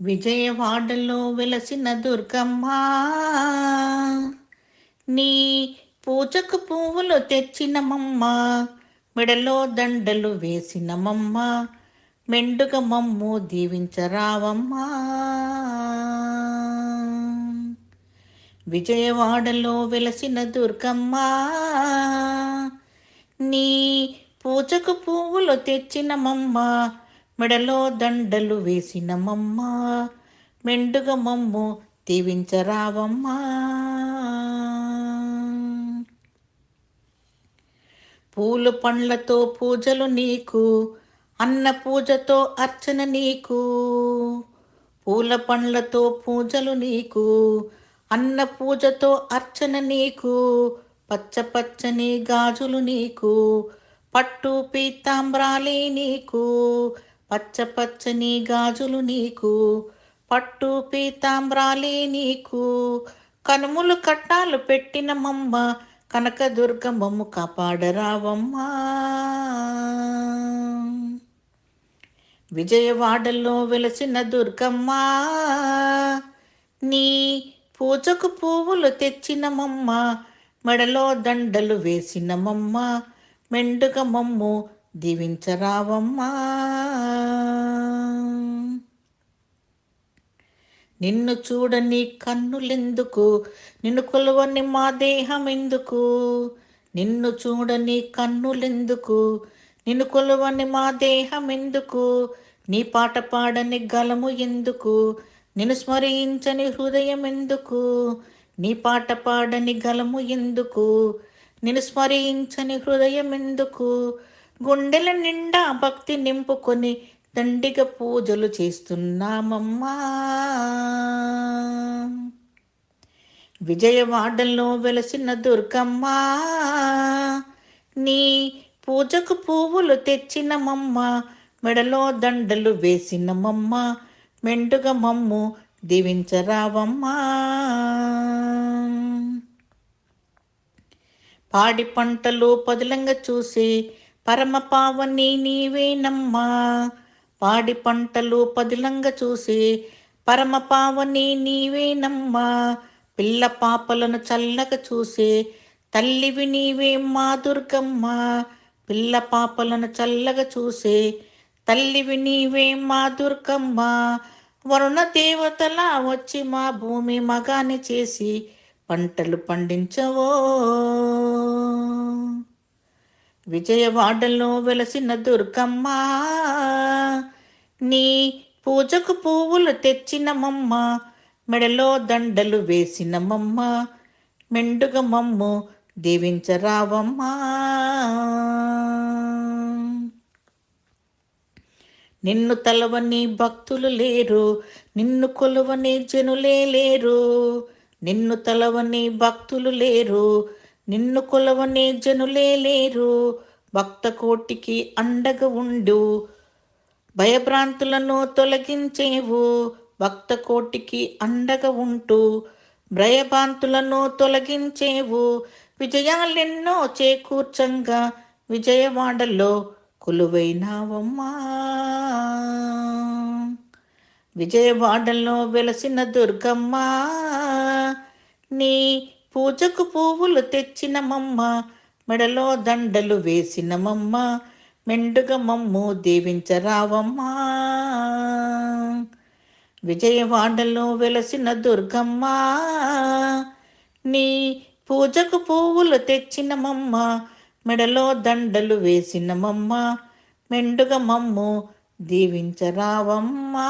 విజయవాడలో వెలసిన దుర్గమ్మ. నీ పూజకు పువ్వులు తెచ్చినమమ్మ మెడలో దండలు వేసినమమ్మ మెండుగ మమ్ము దీవించరావమ్మా. విజయవాడలో వెలసిన దుర్గమ్మ నీ పూజకు పువ్వులు తెచ్చినమమ్మ మెడలో దండలు వేసినమమ్మ మెండుగ మమ్ము దీవించరావమ్మా. పూలు పండ్లతో పూజలు నీకు అన్న పూజతో అర్చన నీకు. పూల పండ్లతో పూజలు నీకు అన్న పూజతో అర్చన నీకు. పచ్చ పచ్చని గాజులు నీకు పట్టు పీతాంబ్రాలే నీకు. పచ్చ పచ్చని గాజులు నీకు పట్టు పీతాంబ్రాలే నీకు. కనుములు కట్టాలు పెట్టిన మమ్మ కనక దుర్గమ్మము కాపాడరావమ్మా. విజయవాడలో వెలసిన దుర్గమ్మ నీ పూజకు పువ్వులు తెచ్చినమమ్మ మెడలో దండలు వేసినమమ్మ మెండుగ మమ్ము దీవించరావమ్మా. నిన్ను చూడని కన్నులెందుకు? నిన్ను కొలవని మా దేహం ఎందుకు నిన్ను చూడని కన్నులెందుకు? నిన్ను కొలవని మా దేహం ఎందుకు నీ పాట పాడని గలము ఎందుకు? నిన్ను స్మరించని హృదయం ఎందుకు నీ పాట పాడని గలము ఎందుకు? నిన్ను స్మరించని హృదయం ఎందుకు గుండెల నిండా భక్తి నింపుకొని దండిగ పూజలు చేస్తున్నామమ్మా. విజయవాడలో వెలసిన దుర్గమ్మ నీ పూజకు పువ్వులు తెచ్చినమమ్మ. మెడలో దండలు వేసినమమ్మ. మెండుగా మమ్ము దీవించరావమ్మా. పాడి పంటలు పదిలంగా చూసి పరమ పావని నీవేనమ్మా పాడి పంటలు పదిలంగా చూసి పరమ పావని నీవేనమ్మా పిల్ల పాపలను చల్లగా చూసి తల్లివి నీవే మా దుర్గమ్మ. పిల్ల పాపలను చల్లగా చూసి తల్లివి నీవే మా దుర్గమ్మ. వరుణ దేవతల వచ్చి మా భూమి మగాని చేసి పంటలు పండించవో. విజయవాడలో వెలసిన దుర్గమ్మ నీ పూజకు పువ్వులు తెచ్చినమమ్మ మెడలో దండలు వేసినమమ్మ మెండుగ మమ్ము దీవించరావమ్మా. నిన్ను తలవని భక్తులు లేరు నిన్ను కొలవని జనులే లేరు నిన్ను తలవని భక్తులు లేరు నిన్ను కొలవనే జనులే లేరు. భక్త కోటికి అండగ ఉండు. భయభ్రాంతులను తొలగించేవు. భక్త కోటికి అండగ ఉంటూ. భయభ్రాంతులను తొలగించేవు. విజయాలెన్నో చేకూర్చంగా విజయవాడలో కొలువైనావమ్మా. విజయవాడలో వెలసిన దుర్గమ్మ. నీ పూజకు పువ్వులు తెచ్చినమమ్మ మెడలో దండలు వేసినమమ్మ మెండుగ మమ్ము దీవించరావమ్మా. విజయవాడలో వెలసిన దుర్గమ్మ నీ పూజకు పువ్వులు తెచ్చినమమ్మ మెడలో దండలు వేసినమమ్మ మెండుగ మమ్ము దీవించరావమ్మా.